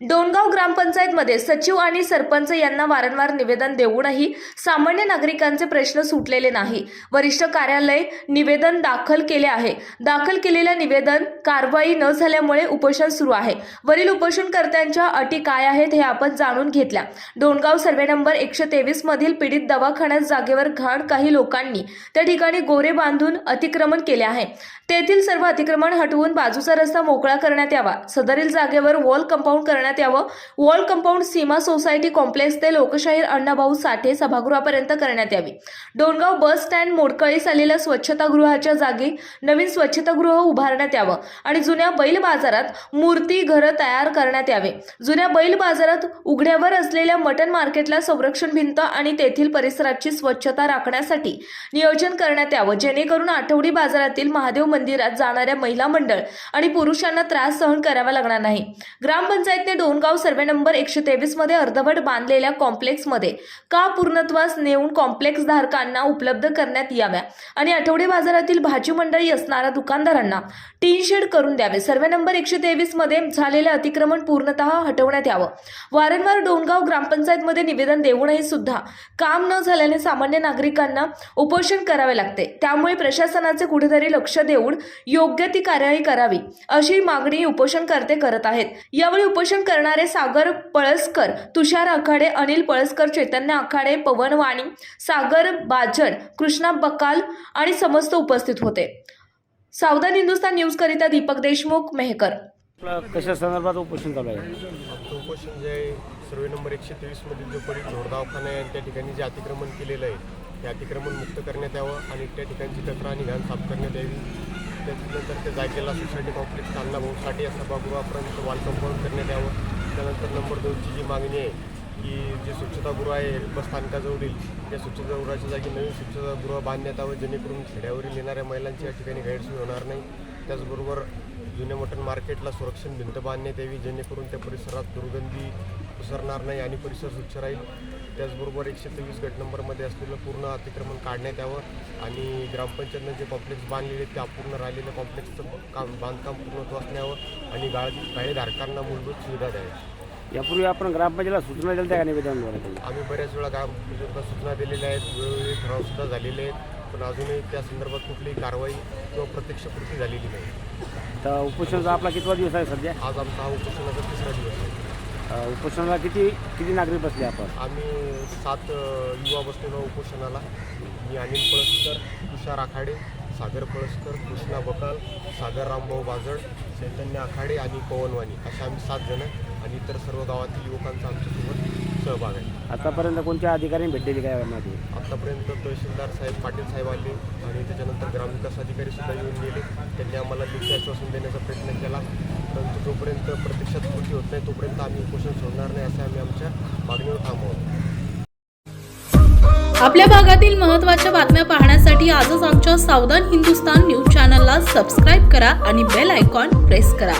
डोणगाव ग्रामपंचायतमध्ये सचिव आणि सरपंच यांना वारंवार निवेदन देऊनही सामान्य नागरिकांचे प्रश्न सुटलेले नाही. वरिष्ठ कार्यालय निवेदन दाखल केले आहे. दाखल केलेल्या निवेदन कारवाई न झाल्यामुळे उपोषण सुरू आहे. वरील उपोषणकर्त्यांच्या अटी काय आहेत हे आपण जाणून घेतल्या. डोणगाव सर्वे नंबर एकशे तेवीस मधील पीडित दवाखान्यात जागेवर घाण काही लोकांनी त्या ठिकाणी गोरे बांधून अतिक्रमण केले आहे. तेथील सर्व अतिक्रमण हटवून बाजूचा रस्ता मोकळा करण्यात यावा. सदरील जागेवर वॉल कंपाऊंड करण्यात यावं. Wall compound Seema society complex ते लोकशाहीर अण्णाभाऊ साठे सभागृहापर्यंत करण्यात यावी. डोणगाव बस स्टँड मोडकळीस आलेल्या स्वच्छतागृहाच्या जागी नवीन स्वच्छतागृह उभारण्यात यावं आणि जुन्या बैल बाजारात मूर्ती घरं तयार करण्यात यावे. जुन्या बैल बाजारात उघड्यावर असलेल्या मटन मार्केटला संरक्षण भिंत आणि तेथील परिसराची स्वच्छता राखण्यासाठी नियोजन करण्यात यावं. जेणेकरून आठवडी बाजारातील महादेव मंदिरात जाणाऱ्या महिला मंडळ आणि पुरुषांना त्रास सहन करावा लागणार नाही. ग्रामपंचायतने डोणगाव सर्वे नंबर एकशे तेवीसमध्ये अर्धवट बांधलेल्या कॉम्प्लेक्समध्ये का पूर्णत्वास नेऊन कॉम्प्लेक्स धारकांना उपलब्ध करण्यात याव्या? आणि आठवडे बाजारातील भाजी मंडळी असणाऱ्या दुकानदारांना टीन शेड करून द्यावे. सर्वे नंबर एकशे तेवीसमध्ये झालेले अतिक्रमण पूर्णतः हटवण्यात यावं. वारंवार डोणगाव ग्रामपंचायतमध्ये निवेदन देऊनही सुद्धा काम न झाल्याने सामान्य नागरिकांना उपोषण करावे लागते. त्यामुळे प्रशासनाचे कुठेतरी लक्ष देऊन योग्य ती कार्यवाही करावी अशी मागणी उपोषणकर्ते करत आहेत. यावेळी उपोषण करणारे सागर पळसकर तुषार आखाडे अनिल पळसकर चैतन्य आखाडे पवन वाणी सागर बाजड कृष्णा बकाल आणि समस्त उपस्थित होते. सावधान हिंदुस्तान न्यूज करिता दीपक देशमुख मेहकर. कशा संदर्भात उपोषण चालू आहे? उपोषण जे आहे सर्वे नंबर एकशे तेवीसमधील जो पडील ढोर दवाखाना आहे आणि त्या ठिकाणी जे अतिक्रमण केलेलं आहे ते अतिक्रमण मुक्त करण्यात यावं आणि त्या ठिकाणची कचरा आणि घाण साफ करण्यात यावी. त्याच्यानंतर त्या जागेला सोसायटी कॉम्प्लेक्स भाऊ साठी या सभागृहापर्यंत वाल कंपाऊंड करण्यात यावं. त्यानंतर नंबर दोनची जी मागणी आहे की जे स्वच्छतागृह आहे बसस्थानकाजवळील त्या स्वच्छतागृहाच्या जागी नवीन स्वच्छतागृह बांधण्यात यावं जेणेकरून खेड्यावरील येणाऱ्या महिलांची या ठिकाणी गैरसोय होणार नाही. त्याचबरोबर जुन्या मटण मार्केटला संरक्षण भिंत बांधण्यात यावी जेणेकरून त्या परिसरात दुर्गंधी पसरणार नाही आणि परिसर स्वच्छ राहील. त्याचबरोबर एकशे तेवीस गट नंबरमध्ये असलेलं पूर्ण अतिक्रमण काढण्यात यावं आणि ग्रामपंचायतनं जे कॉम्प्लेक्स बांधलेले आहेत ते अपूर्ण राहिलेलं कॉम्प्लेक्सचं काम बांधकाम पूर्णत्वास न्यावं आणि गाळी गाळेधारकांना मूलभूत सुविधा द्याव्या. यापूर्वी आपण ग्रामपंचायतीला सूचना दिल्या त्या निवेदनाद्वारे? आम्ही बऱ्याच वेळा ग्रामपंचायतला सूचना दिलेल्या आहेत वेळोवेळी ठरावसुद्धा झालेले आहेत पण अजूनही त्या संदर्भात कुठलीही कारवाई किंवा प्रत्यक्षपूर्ती झालेली नाही. तर उपोषणाचा आपला कितवा दिवस आहे सध्या? आज आमचा हा उपोषणाचा तिसरा दिवस आहे. अ, उपोषणाला किती किती नागरिक बसले आपण? आम्ही सात अ, युवा बसलेलो उपोषणाला. मी अनिल पळसकर तुषार आखाडे सागर पळसकर कृष्णा बकाल सागर रामभाऊ बाजड चैतन्य आखाडे आणि पवनवाणी असे आम्ही सात जण. आणि इतर सर्व गावातील युवकांचा आमच्यासोबत सहभाग आहे. आतापर्यंत कोणत्या अधिकाऱ्यांनी भेट दिली काय मध्ये आत्तापर्यंत तहसीलदार साहेब पाटील साहेब आले आणि त्याच्यानंतर ग्रामविकास अधिकारी सुद्धा येऊन गेले. त्यांनी आम्हाला लेखी आश्वासन देण्याचा प्रयत्न केला. परंतु जोपर्यंत प्रत्यक्षात कृती होत नाही तोपर्यंत आम्ही उपोषण सोडणार नाही असं आम्ही आमच्या मागणीवर ठाम आहोत आपल्या भागातील महत्त्वाच्या बातम्या पाहण्यासाठी आजच आमच्या सावधान हिंदुस्तान न्यूज चॅनलला सबस्क्राईब करा आणि बेल आयकॉन प्रेस करा.